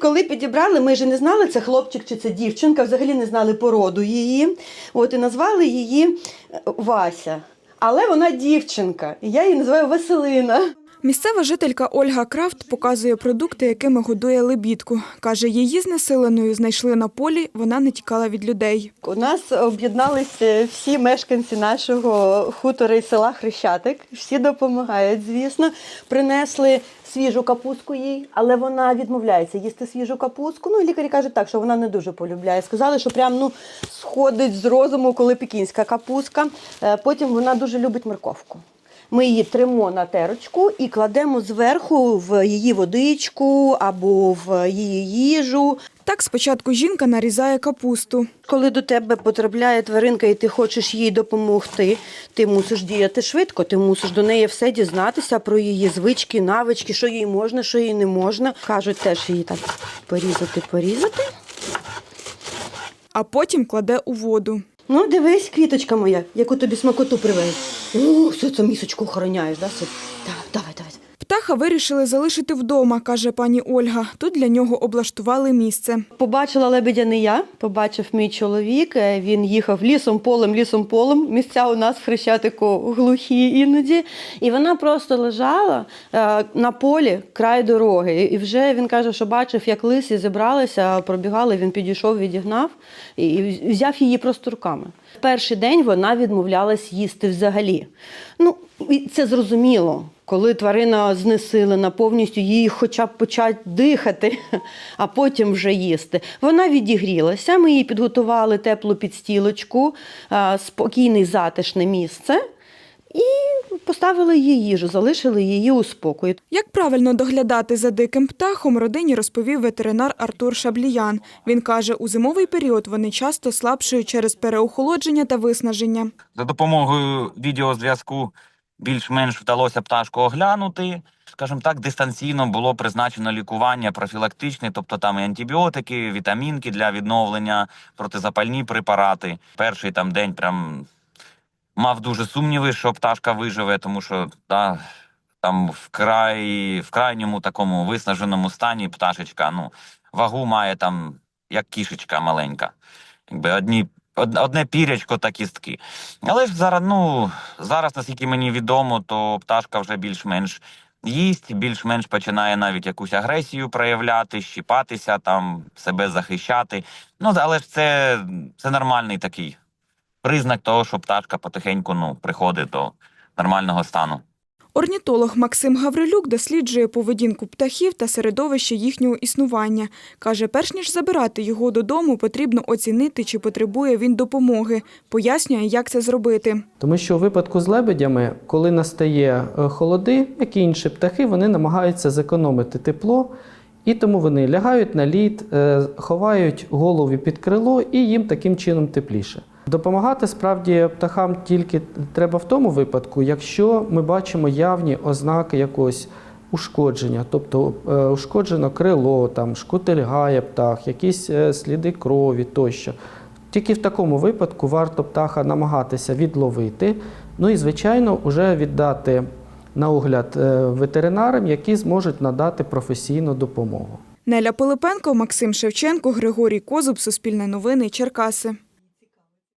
коли підібрали, ми ж не знали, це хлопчик чи це дівчинка, взагалі не знали породу її. От і назвали її е, Вася. Але вона дівчинка, і я її називаю Василина. Місцева жителька Ольга Крафт показує продукти, якими годує лебідку. Каже, її знесиленою знайшли на полі, вона не тікала від людей. У нас об'єдналися всі мешканці нашого хутора і села Хрещатик. Всі допомагають, звісно. Принесли свіжу капустку їй, але вона відмовляється їсти свіжу капустку. Ну, і лікарі кажуть так, що вона не дуже полюбляє. Сказали, що прям ну, сходить з розуму, коли пекінська капустка. Е, Потім вона дуже любить морковку. Ми її тримо на терочку і кладемо зверху в її водичку або в її їжу. Так спочатку жінка нарізає капусту. Коли до тебе потрапляє тваринка і ти хочеш їй допомогти, ти мусиш діяти швидко, ти мусиш до неї все дізнатися про її звички, навички, що їй можна, що їй не можна. Кажуть теж її так порізати, порізати. а потім кладе у воду. Ну, дивись, квіточка моя, яку тобі смакоту привез. О, все це місочку охороняєш, да? Давай, давай. Птаха вирішили залишити вдома, каже пані Ольга. Тут для нього облаштували місце. Побачила лебедя не я, побачив мій чоловік. Е, Він їхав лісом, полем, лісом, полем. Місця у нас в Хрещатику глухі іноді. І вона просто лежала е, на полі край дороги. І вже він каже, що бачив, як лисі зібралися, пробігали. Він підійшов, відігнав і взяв її просто руками. Перший день вона відмовлялась їсти взагалі. Ну, це зрозуміло. Коли тварина знесилена повністю, їй хоча б почать дихати, а потім вже їсти. Вона відігрілася. Ми їй підготували теплу підстілочку, спокійне затишне місце і поставили їй їжу, залишили її у спокої. Як правильно доглядати за диким птахом, родині розповів ветеринар Артур Шабліян. Він каже, у зимовий період вони часто слабшають через переохолодження та виснаження. За допомогою відеозв'язку більш-менш вдалося пташку оглянути. Скажімо так, дистанційно було призначено лікування профілактичне, тобто там і антибіотики, вітамінки для відновлення, протизапальні препарати. Перший там день прям мав дуже сумніви, що пташка виживе, тому що да, там вкрай, в крайньому такому виснаженому стані пташечка, ну, вагу має там як кішечка маленька. Якби одні од- одне пірячко та кістки. Але ж зараз, ну, зараз, наскільки мені відомо, то пташка вже більш-менш їсть, більш-менш починає навіть якусь агресію проявляти, щіпатися, там, себе захищати. Ну, але ж це, це нормальний такий признак того, що пташка потихеньку ну, приходить до нормального стану. Орнітолог Максим Гаврилюк досліджує поведінку птахів та середовище їхнього існування. Каже, перш ніж забирати його додому, потрібно оцінити, чи потребує він допомоги. Пояснює, як це зробити. Тому що у випадку з лебедями, коли настає е, холоди, як і інші птахи, вони намагаються зекономити тепло, і тому вони лягають на лід, е, ховають голову під крило, і їм таким чином тепліше. Допомагати справді птахам тільки треба в тому випадку, якщо ми бачимо явні ознаки якогось ушкодження, тобто е, ушкоджено крило, там шкутильгає птах, якісь е, сліди крові тощо. Тільки в такому випадку варто птаха намагатися відловити, ну і, звичайно, вже віддати на огляд е, ветеринарам, які зможуть надати професійну допомогу. Неля Пилипенко, Максим Шевченко, Григорій Козуб, Суспільне новини, Черкаси.